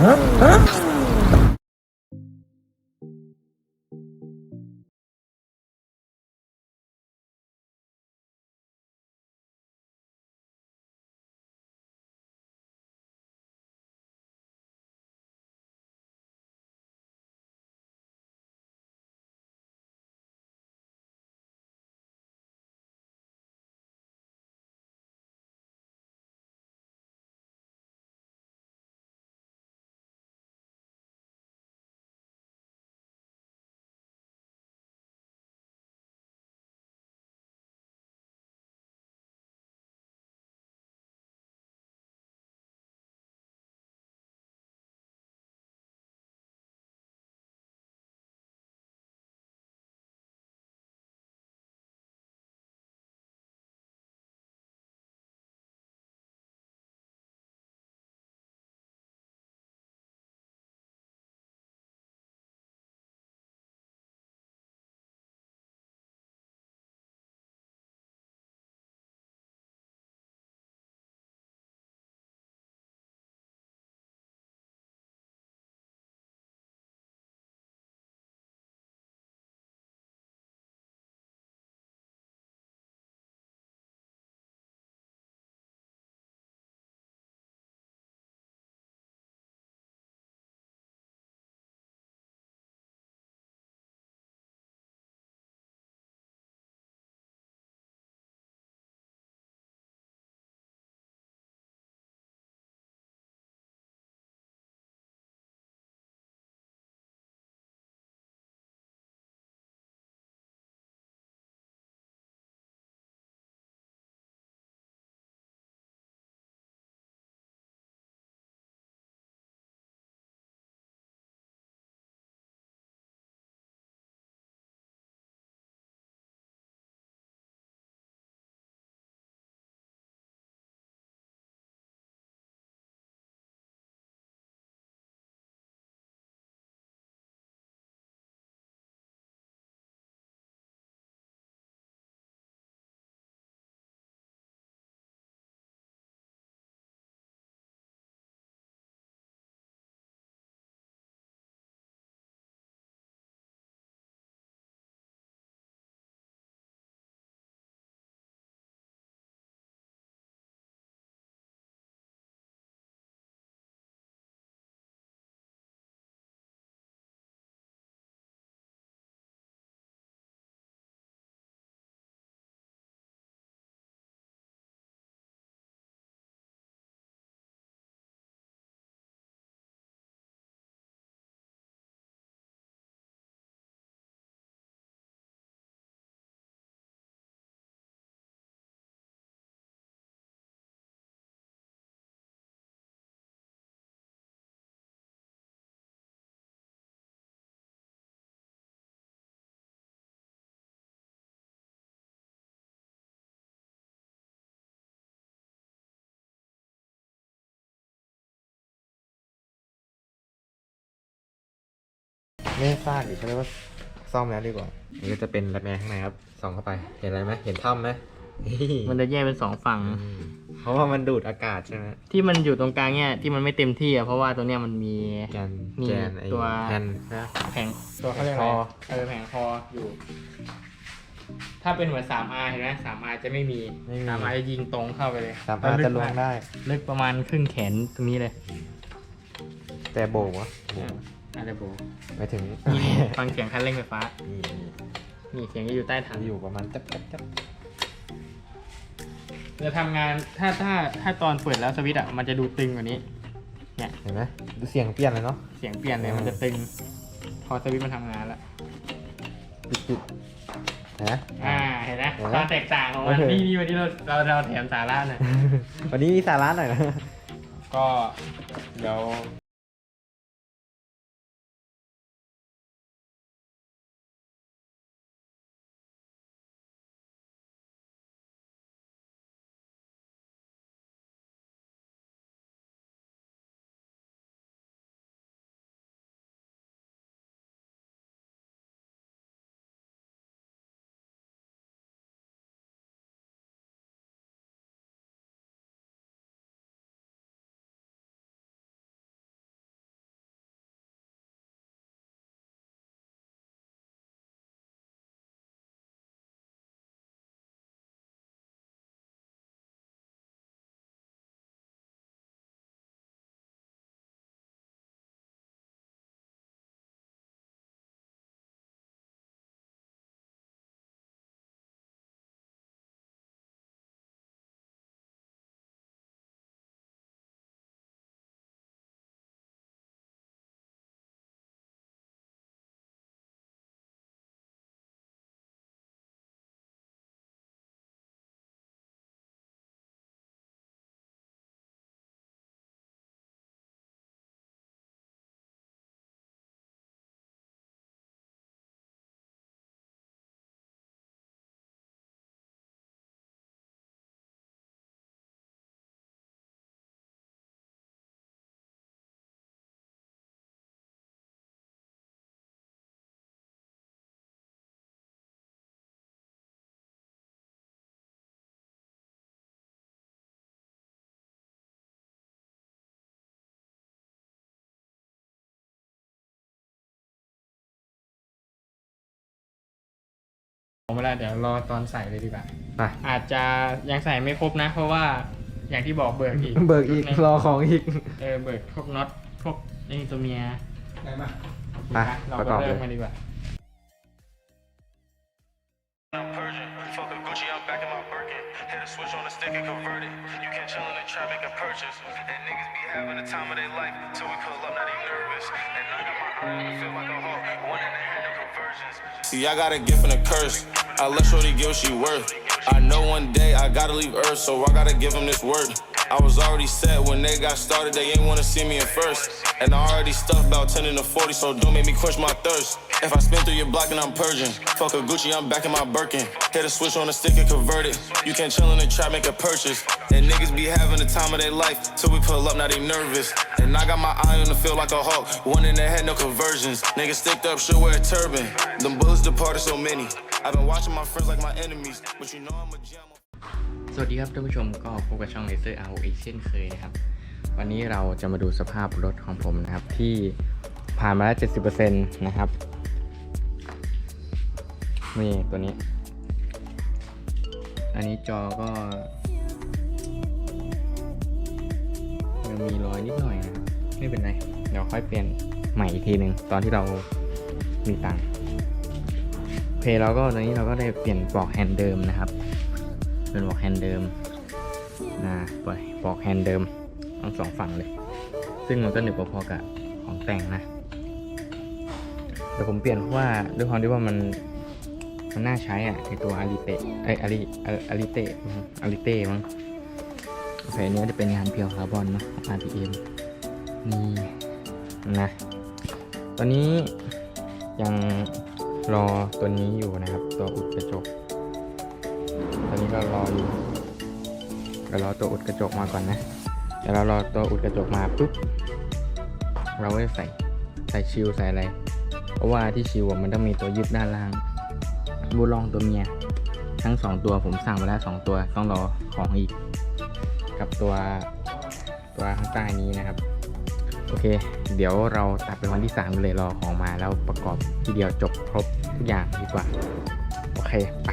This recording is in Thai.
Huh? Huh? ไม่ให้ฟาดดิเขาเรียกว่าซ่อมแล้วดีกว่า นี่ก็จะเป็นแรดแมนข้างในครับ ส่องเข้าไป เห็นอะไรไหมเห็นถ้ำไหมนี่มันจะแยกเป็นสองฝั่ง อืมเพราะว่ามันดูดอากาศใช่ไหมที่มันอยู่ตรงกลางเนี่ยที่มันไม่เต็มที่อะเพราะว่าตัวเนี้ยมันมี แกนนี่แกนไอ้ตัว แกนนะ แผงตัวเขาเรียกอะไรคอ เออแผงคออยู่ ถ้าเป็นเหมือนสามอาเห็นไหมสามอาจะไม่มี ไม่มีสามอาจะยิงตรงเข้าไปเลยสามารถจะลวงได้ ลึกประมาณครึ่งแขนตรงนี้เลยแต่โบกวะโบก อะไรโบไปถึงนี่ฟังเสียงคันเร่งไฟฟ้า นี่นี่เสียงจะอยู่ใต้ถังอยู่ประมาณจับจับจับจะทำงานถ้าถ้าถ้าตอนเปิดแล้วสวิตช์อะมันจะดูตึงกว่านี้ เนี่ยเห็นไหมดูเสียงเปลี่ยนเลยเนาะเสียงเปลี่ยนเลยอืมมันจะตึง พอสวิตช์มันทำงานแล้วจุดจุดๆนะอ่าเห็นไหมเห็นไหมความแตกต่างของมันโอเคนี่นี่วันนี้เราเราเราแถมสาระหน่อยวันนี้มีสาระหน่อยนะก็เดี๋ยว ผมเวลาเดี๋ยวรอตอนใส่เลยดีกว่า ไปอาจจะยังใส่ไม่ครบนะ เพราะว่าอย่างที่บอกเบิกอีกเบิกอีกรอของอีก เออเบิกพวกน็อตพวกนี่ตัวเมียได้มาไปเราประกก็อบเริ่เลมยกันดีกว่า I'm Persian. Fuck a Gucci, I'm back in my Birkin. Hit a switch on the stick and convert it. You can't chill in the trap, make a purchase. And niggas be having the time of their life till we pull up, not even nervous. And I got my eye on the feel like a hawk. See, I got a gift and a curse. I let Shorty get what she worth. I know one day I gotta leave Earth, so I gotta give him this word. I was already set when they got started, they ain't wanna see me in first. And I already stuffed about 10 in the 40, so don't make me quench my thirst. If I spin through your block, and I'm purging. Fuck a Gucci, I'm back in my Birkin. Hit a switch on the stick and convert it. You can chill in the trap, make a purchase. And niggas be having the time of their life till we pull up, now they nervous. And I got my eye on the field like a hawk. One in the head, no conversions. Niggas sticked up, should wear a turban. Them bullets departed so many. I've been watching my friends like my enemies, but you know I'm a gem. สวัสดีครับท่านผู้ชมก็พบกับช่องเลเซอร์เอาอีกเช่นเคยนะครับ วันนี้เราจะมาดูสภาพรถของผมนะครับ ที่ผ่านมาแล้ว 70%นะครับ นี่ตัวนี้ อันนี้จอก็ยังมีรอยนิดหน่อยนะไม่เป็นไร เดี๋ยวค่อยเปลี่ยนใหม่อีกทีหนึ่งตอนที่เรามีตังค์โอเคเราก็ตอนนี้เราก็ได้เปลี่ยนปลอกแฮนด์เดิมนะครับ เป็นปลอกแฮนด์เดิมนะปล่อยปลอกแฮนด์เดิมทั้งสองฝั่งเลย ซึ่งมันก็หนึบพอๆกับของแต่งนะแต่ผมเปลี่ยนเพราะว่าด้วยความที่ว่ามันมันน่าใช้อะไอตัวอาริเตะไออาริอาริเตะอาริเต้มั้งโอเนนี้จะเป็นงานเพียวคาร์บอนเนาะของ RPM นี่นะ ตอนนี้ยังรอตัวนี้อยู่นะครับ ตัวอุดกระจก ตอนนี้ก็รออยู่เดี๋ยวรอตัวอุดกระจกมาก่อนนะเดี๋ยวเรารอตัวอุดกระจกมาปุ๊บเราก็จะใส่ใส่ชิลใส่อะไร เพราะว่าที่ชิลมันต้องมีตัวยึดด้านล่างบูลองตัวเมียทั้งสองตัวผมสั่งไปแล้วสองตัวต้องรอของอีก กับตัวตัวข้างใต้นี้นะครับ โอเค เดี๋ยวเราตัดเป็นวันที่3กันเลยรอของมาแล้วประกอบทีเดียวจบครบทุกอย่างดีกว่า โอเค ไป